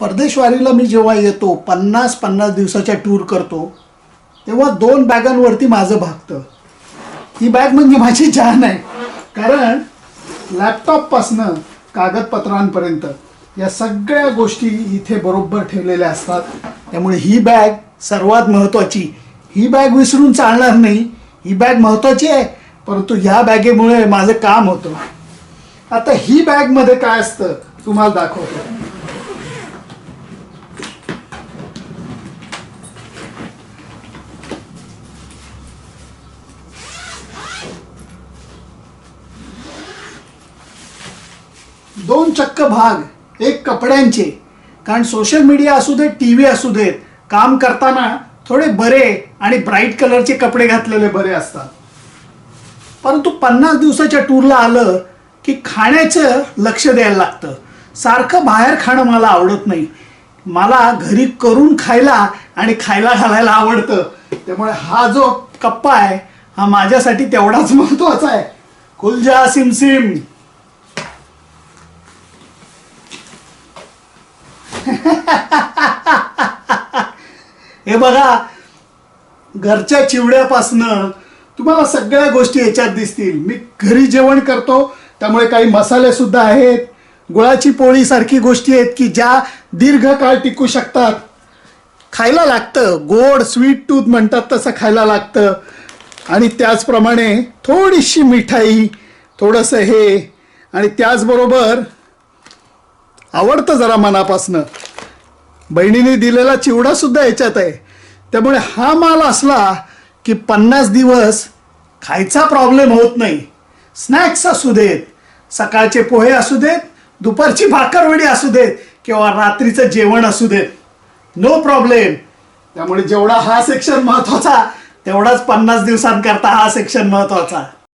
परदेशवारीला मी जेव्हा येतो पन्नास पन्नास दिवसाच्या टूर करतो तेव्हा दोन बॅगांवरती माझं भागतं. ही बॅग म्हणजे माझी जान आहे. कारण लॅपटॉपपासनं कागदपत्रांपर्यंत या सगळ्या गोष्टी इथे बरोबर ठेवलेल्या असतात. त्यामुळे ही बॅग सर्वात महत्त्वाची ही बॅग विसरून चालणार नाही. ही बॅग महत्त्वाची आहे. परंतु ह्या बॅगेमुळे माझं काम होतं. आता ही बॅगमध्ये काय असतं तुम्हाला दाखवतो. दोन चक्क भाग एक कपड्यांचे. कारण सोशल मीडिया असू दे टी व्ही असू देत काम करताना थोडे बरे आणि ब्राईट कलरचे कपडे घातलेले बरे असतात. परंतु पन्नास दिवसाच्या टूरला आलं की खाण्याचं लक्ष द्यायला लागतं. सारखं बाहेर खाणं मला आवडत नाही. मला घरी करून खायला आणि खायला घालायला आवडतं. त्यामुळे हा जो कप्पा आहे हा माझ्यासाठी तेवढाच महत्त्वाचा आहे. कुलजा सिमसिम. हे बघा घरच्या चिवड्यापासनं तुम्हाला सगळ्या गोष्टी याच्यात दिसतील. मी घरी जेवण करतो त्यामुळे काही मसाले सुद्धा आहेत. गुळाची पोळी सारखी गोष्टी आहेत की ज्या दीर्घकाळ टिकू शकतात. खायला लागतं. गोड स्वीट टूथ म्हणतात तसं खायला लागतं. आणि त्याचप्रमाणे थोडीशी मिठाई थोडंसं हे. आणि त्याचबरोबर आवडतं जरा मनापासनं. बहिणीने दिलेला चिवडा सुद्धा याच्यात आहे. त्यामुळे हा माल असला की पन्नास दिवस खायचा प्रॉब्लेम होत नाही. स्नॅक्स असू देत सकाळचे पोहे असू देत दुपारची भाकरवडी असू देत किंवा रात्रीचं जेवण असू देत. नो प्रॉब्लेम त्यामुळे जेवढा हा सेक्शन महत्त्वाचा तेवढाच पन्नास दिवसांकरता हा सेक्शन महत्त्वाचा.